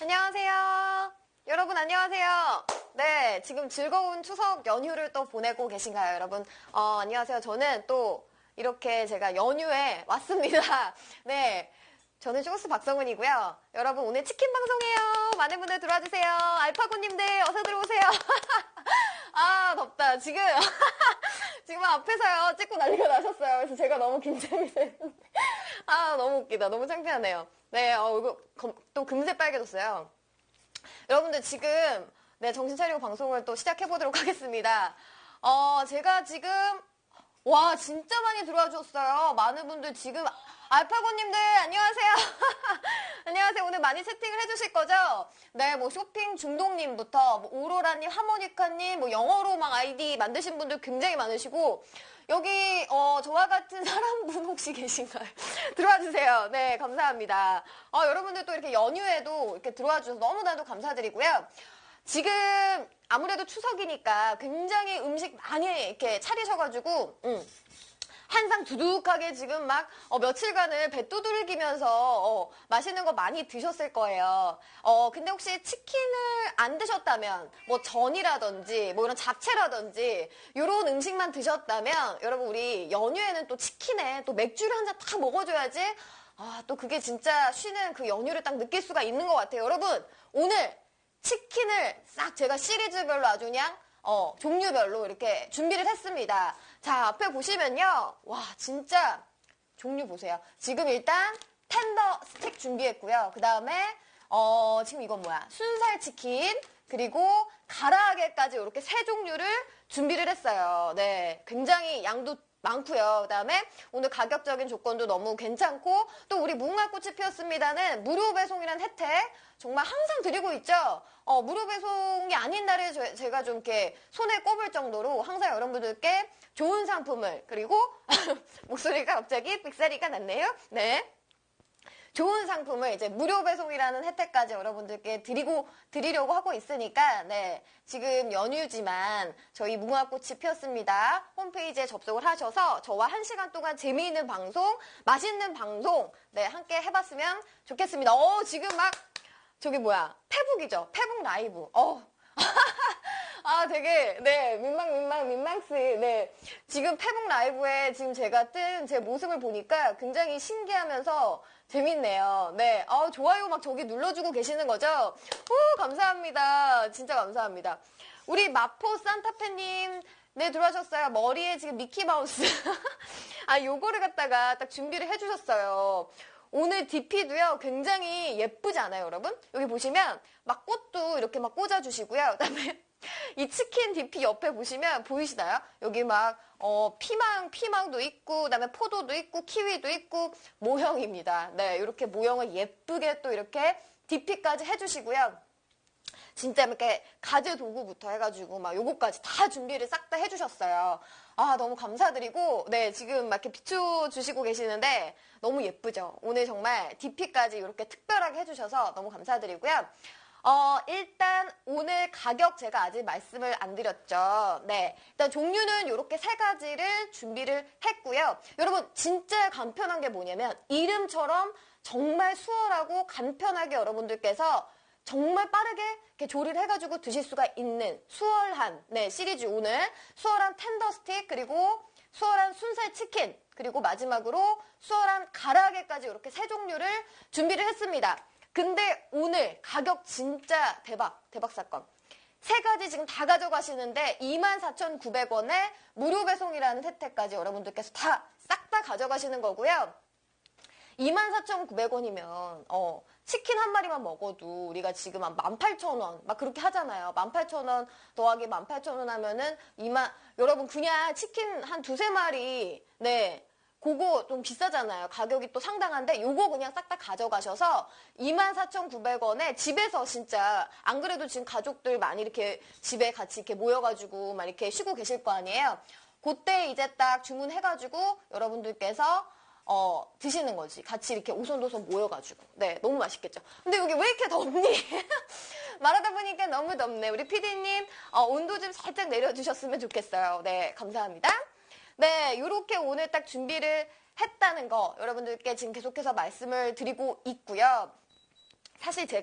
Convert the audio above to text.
안녕하세요. 여러분 안녕하세요. 네, 지금 즐거운 추석 연휴를 또 보내고 계신가요, 여러분? 어, 안녕하세요. 저는 또 이렇게 제가 연휴에 왔습니다. 네. 저는 쇼스 박성은이고요. 여러분 오늘 치킨 방송이에요. 많은 분들 들어와 주세요. 알파고님들 어서 들어오세요. 아 덥다. 지금 지금 앞에서요 찍고 난리가 나셨어요. 그래서 제가 너무 긴장이 되는데 아 너무 웃기다. 너무 창피하네요. 네, 어, 이거 검- 또 금세 빨개졌어요. 여러분들 지금 네 정신 차리고 방송을 또 시작해 보도록 하겠습니다. 어 제가 지금 와 진짜 많이 들어와 주셨어요. 많은 분들 지금 알파고님들 안녕하세요. 안녕하세요. 오늘 많이 채팅을 해주실 거죠? 네, 뭐 쇼핑 중독님부터 뭐 오로라님, 하모니카님, 뭐 영어로 막 아이디 만드신 분들 굉장히 많으시고 여기 어, 저와 같은 사람분 혹시 계신가요? 들어와 주세요. 네, 감사합니다. 어, 여러분들 또 이렇게 연휴에도 이렇게 들어와 주셔서 너무나도 감사드리고요. 지금 아무래도 추석이니까 굉장히 음식 많이 이렇게 차리셔가지고 음, 한상 두둑하게 지금 막 어, 며칠간을 배 두들기면서 어, 맛있는 거 많이 드셨을 거예요. 어, 근데 혹시 치킨을 안 드셨다면 뭐 전이라든지 뭐 이런 잡채라든지 이런 음식만 드셨다면 여러분 우리 연휴에는 또 치킨에 또 맥주를 한 잔 딱 먹어줘야지 아, 또 그게 진짜 쉬는 그 연휴를 딱 느낄 수가 있는 것 같아요. 여러분 오늘 치킨을 싹 제가 시리즈별로 아주 그냥 어, 종류별로 이렇게 준비를 했습니다. 자, 앞에 보시면요. 와, 진짜 종류 보세요. 지금 일단 텐더 스틱 준비했고요. 그 다음에 어, 지금 이건 뭐야? 순살 치킨 그리고 가라아게까지 이렇게 세 종류를 준비를 했어요. 네, 굉장히 양도 많고요. 그다음에 오늘 가격적인 조건도 너무 괜찮고 또 우리 무궁화꽃이 피었습니다는 무료 배송이라는 혜택 정말 항상 드리고 있죠. 어, 무료 배송이 아닌 날에 저- 제가 좀 이렇게 손에 꼽을 정도로 항상 여러분들께 좋은 상품을 그리고 목소리가 갑자기 삑사리가 났네요. 네. 좋은 상품을 이제 무료 배송이라는 혜택까지 여러분들께 드리고 드리려고 하고 있으니까 네. 지금 연휴지만 저희 무궁화꽃이 피었습니다. 홈페이지에 접속을 하셔서 저와 한 시간 동안 재미있는 방송 맛있는 방송 네 함께 해봤으면 좋겠습니다. 어 지금 막 저기 뭐야? 페북이죠. 페북 라이브. 어 아, 되게, 네, 민망, 민망, 민망스. 네. 지금 페북 라이브에 지금 제가 뜬 제 모습을 보니까 굉장히 신기하면서 재밌네요. 네. 아, 좋아요 막 저기 눌러주고 계시는 거죠? 오, 감사합니다. 진짜 감사합니다. 우리 마포 산타페님, 네, 들어와셨어요. 머리에 지금 미키마우스. 아, 요거를 갖다가 딱 준비를 해주셨어요. 오늘 DP도요, 굉장히 예쁘지 않아요, 여러분? 여기 보시면, 막 꽃도 이렇게 막 꽂아주시고요. 그 다음에, 이 치킨 DP 옆에 보시면 보이시나요? 여기 막, 어, 피망, 피망도 있고, 그 다음에 포도도 있고, 키위도 있고, 모형입니다. 네, 이렇게 모형을 예쁘게 또 이렇게 DP까지 해주시고요. 진짜 이렇게 가재 도구부터 해가지고 막 요거까지 다 준비를 싹 다 해주셨어요. 아 너무 감사드리고 네 지금 막 이렇게 비춰주시고 계시는데 너무 예쁘죠. 오늘 정말 DP까지 이렇게 특별하게 해주셔서 너무 감사드리고요. 어 일단 오늘 가격 제가 아직 말씀을 안 드렸죠. 네 일단 종류는 이렇게 세 가지를 준비를 했고요. 여러분 진짜 간편한 게 뭐냐면 이름처럼 정말 수월하고 간편하게 여러분들께서 정말 빠르게 이렇게 조리를 해가지고 드실 수가 있는 수월한 네 시리즈 오늘 수월한 텐더 스틱 그리고 수월한 순살 치킨 그리고 마지막으로 수월한 가라아게까지 이렇게 세 종류를 준비를 했습니다. 근데 오늘 가격 진짜 대박 대박 사건. 세 가지 지금 다 가져가시는데 24,900원에 무료 배송이라는 혜택까지 여러분들께서 다 싹 다 가져가시는 거고요. 24,900원이면 어, 치킨 한 마리만 먹어도 우리가 지금 한 18,000원 막 그렇게 하잖아요. 18,000원 더하기 18,000원 하면은 2만 여러분 그냥 치킨 한 두세 마리 네. 그거 좀 비싸잖아요. 가격이 또 상당한데 요거 그냥 싹 다 가져가셔서 24,900원에 집에서 진짜 안 그래도 지금 가족들 많이 이렇게 집에 같이 이렇게 모여가지고 막 이렇게 쉬고 계실 거 아니에요. 그때 이제 딱 주문해가지고 여러분들께서 어, 드시는 거지. 같이 이렇게 오손도손 모여가지고. 네, 너무 맛있겠죠. 근데 여기 왜 이렇게 덥니? 말하다 보니까 너무 덥네. 우리 피디님, 어, 온도 좀 살짝 내려주셨으면 좋겠어요. 네, 감사합니다. 네, 요렇게 오늘 딱 준비를 했다는 거 여러분들께 지금 계속해서 말씀을 드리고 있고요. 사실 제가